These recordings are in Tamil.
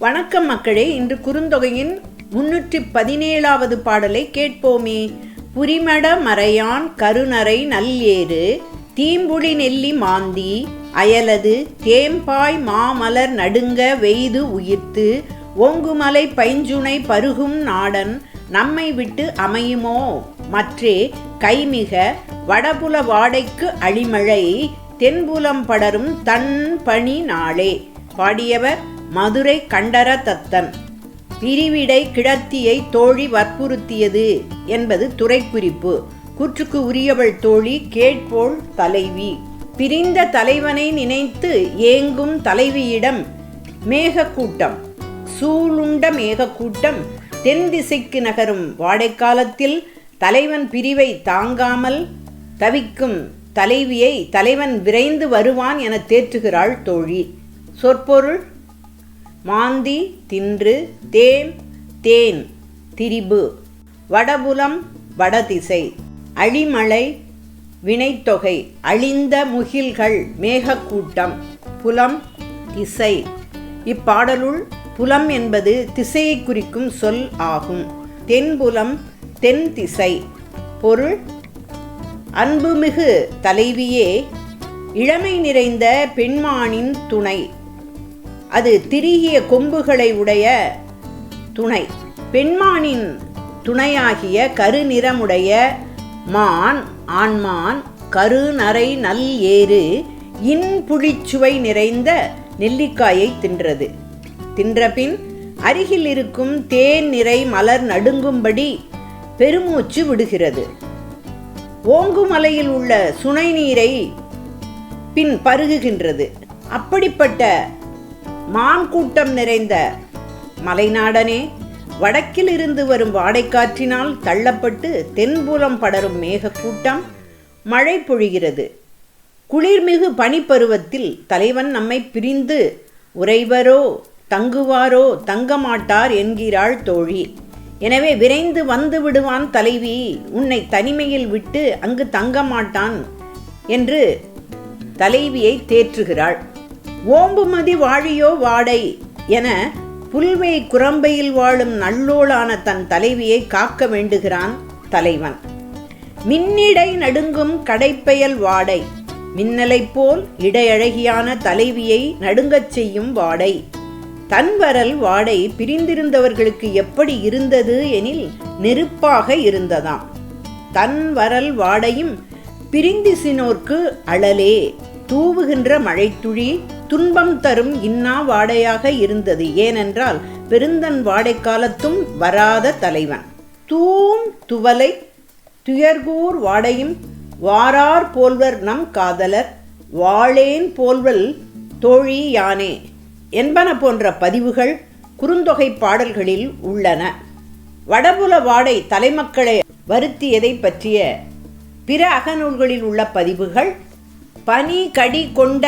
வணக்கம் மக்களே இன்று குறுந்தொகையின் முன்னூற்றி பதினேழாவது பாடலை கேட்போமே. புரிமட மறையான் கருணரை நல்லேறு தீம்புளி நெல்லி மாந்தி அயலது தேம்பாய் மாமலர் நடுங்க வெய்து உயிர்த்து ஓங்குமலை பைஞ்சுனை பருகும் நாடன் நம்மை விட்டு அமையுமோ? மற்றே கைமிக வடபுல வாடைக்கு அழிமழை தென்புலம் படரும் தன் பணி நாளே. பாடியவர் மதுரை கண்டர தத்தன் பிரிவிடை கிடத்தியை தோழி வற்புறுத்தியது என்பது துறைக்குறிப்பு. கூற்றுக்கு உரியவள் தோழி கேட்போள் தலைவி. பிரிந்த தலைவனை நினைத்து ஏங்கும் தலைவியிடம் மேகக்கூட்டம். சூளுண்ட மேகக்கூட்டம் தென் திசைக்கு நகரும் வாடைக்காலத்தில் தலைவன் பிரிவை தாங்காமல் தவிக்கும் தலைவியை தலைவன் விரைந்து வருவான் என தேற்றுகிறாள் தோழி. சொற்பொருள் மாந்தி தின்று தேம் தேன் திரிபு. வடபுலம் வடதிசை. அழிமலை வினைத்தொகை. அழிந்த முகில்கள் மேகக்கூட்டம். புலம் திசை. இப்பாடலுள் புலம் என்பது திசையை குறிக்கும் சொல் ஆகும். தென்புலம் தென் திசை பொருள் அன்புமிகு தலைவியே இளமை நிறைந்த பெண்மானின் துணை. அது திருகிய கொம்புகளை உடைய துணை. பெண்மானின் துணையாகிய கருநிறமுடைய மான் ஆண்மான் கருநரை நல் ஏறு இன்புழிச்சுவை நிறைந்த நெல்லிக்காயை தின்றது. தின்றபின் அருகில் இருக்கும் தேன் நிறை மலர் நடுங்கும்படி பெருமூச்சு விடுகிறது. ஓங்குமலையில் உள்ள சுனை நீரை பின் பருகுகின்றது. அப்படிப்பட்ட மான் கூட்டம் நிறைந்த மலைநாடனே வடக்கில் இருந்து வரும் வாடைக்காற்றினால் தள்ளப்பட்டு தென்புலம் படரும் மேகக்கூட்டம் மழை பொழிகிறது. குளிர்மிகு பனிப்பருவத்தில் தலைவன் நம்மை பிரிந்து உறைவரோ தங்குவாரோ தங்கமாட்டார் என்கிறாள் தோழி. எனவே விரைந்து வந்து விடுவான் தலைவி உன்னை தனிமையில் விட்டு அங்கு தங்கமாட்டான் என்று தலைவியை தேற்றுகிறாள். ஓம்புமதி வாழியோ வாடை என புல்வை குரம்பையில் வாழும் நல்லோளான தன் தலைவியை காக்க வேண்டுகிறான் தலைவன். மின்னிடை நடுங்கும் கடைப்பெயல் வாடை மின்னலைப் போல் இடையழகியான தலைவியை நடுங்கச் செய்யும் வாடை. தன்வரல் வாடை பிரிந்திருந்தவர்களுக்கு எப்படி இருந்தது எனில் நெருப்பாக இருந்ததாம். தன்வரல் வாடையும் பிரிந்திசினோர்க்கு அழலே தூவுகின்ற மழைத்துழி துன்பம் தரும் இன்னா வாடையாக இருந்தது. ஏனென்றால் பெருந்தன் வாடைக்காலத்தும் வராத தலைவன். தூம் துவலை துயர்கூர் வாடையும் வாரார் போல்வர் நம் காதலர். வாழேன் போல்வல் தோழி யானே என்பன போன்ற பதிவுகள் குறுந்தொகை பாடல்களில் உள்ளன. வடபுல வாடை தலைமக்களை வருத்தியதை பற்றிய பிற அகநூல்களில் உள்ள பதிவுகள் பனி கடி கொண்ட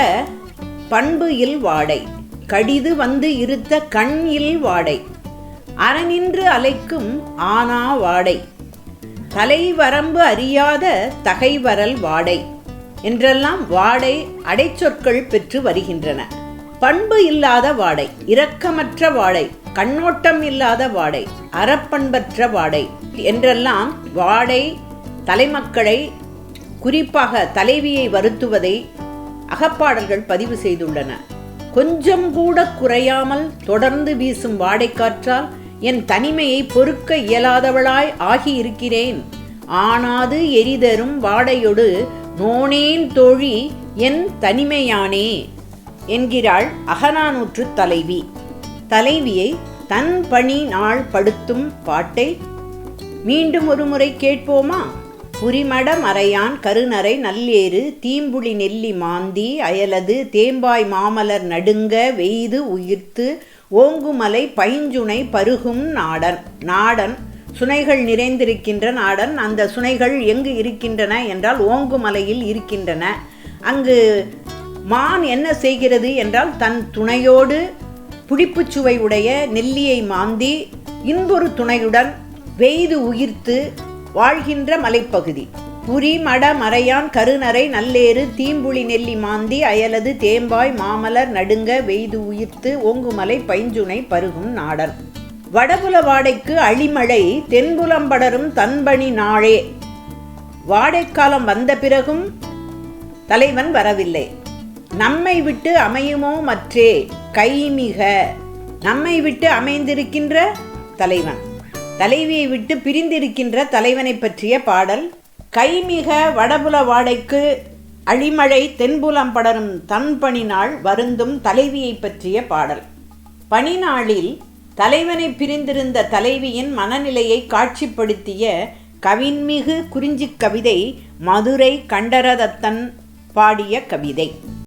பண்பு இல் வாடை கடிது வந்து இருத்த கண் இல் வாடை அறநின்று அலைக்கும் ஆனா வாடை தலைவரம்பு அறியாத தகைவரல் வாடை என்றெல்லாம் வாடை அடைச்சொற்கள் பெற்று வருகின்றன. பண்பு இல்லாத வாடை இரக்கமற்ற வாடை கண்ணோட்டம் இல்லாத வாடை அறப்பண்பற்ற வாடை என்றெல்லாம் வாடை தலைமக்களை குறிப்பாக தலைவியை வருத்துவதை அகப்பாடல்கள் பதிவு செய்துள்ளன. கொஞ்சம் கூட குறையாமல் தொடர்ந்து வீசும் வாடைக்காற்றால் என் தனிமையை பொறுக்க இயலாதவளாய் ஆகியிருக்கிறேன். ஆனாது எரிதரும் வாடையொடு நோனேன் தோழி என் தனிமையானே என்கிறாள் அகநானூற்று தலைவி. தலைவியை தன் பணி நாள் படுத்தும் பாட்டை மீண்டும் ஒரு முறை கேட்போமா? புரிமட மறையான் கருநரை நல்லேறு தீம்புளி நெல்லி மாந்தி அயலது தேம்பாய் மாமலர் நடுங்க வெய்து உயிர்த்து ஓங்குமலை பைஞ்சுனை பருகும் நாடன். நாடன் சுனைகள் நிறைந்திருக்கின்ற நாடன். அந்த சுனைகள் எங்கு இருக்கின்றன என்றால் ஓங்குமலையில் இருக்கின்றன. அங்கு மான் என்ன செய்கிறது என்றால் தன் துணையோடு புளிப்புச்சுவை உடைய நெல்லியை மாந்தி இன்பொரு துணையுடன் வெய்து உயிர்த்து வாழ்கின்ற மலைப்பகுதி. புரி மட மறையான் கருநரை நல்லேறு தீம்புளி நெல்லி மாந்தி அயலது தேம்பாய் மாமலர் நடுங்க வெய்து உயிர்த்து ஓங்குமலை பைஞ்சுனை பருகும் நாடன் வடபுல வாடைக்கு அழிமழை தென்புலம்படரும் தன்பணி நாளே வாடைக்காலம் வந்த பிறகும் தலைவன் வரவில்லை. நம்மை விட்டு அமையுமோ மற்றே கைமிக. நம்மை விட்டு அமைந்திருக்கின்ற தலைவன். தலைவியை விட்டு பிரிந்திருக்கின்ற தலைவனை பற்றிய பாடல் கைமிக வடபுல வாடைக்கு அழிமழை தென்புலம் படரும் தன்பணி நாள் வருந்தும் தலைவியை பற்றிய பாடல். பனிநாளில் தலைவனை பிரிந்திருந்த தலைவியின் மனநிலையை காட்சிப்படுத்திய கவின்மிகு குறிஞ்சிக் கவிதை மதுரை கண்டரதத்தன் பாடிய கவிதை.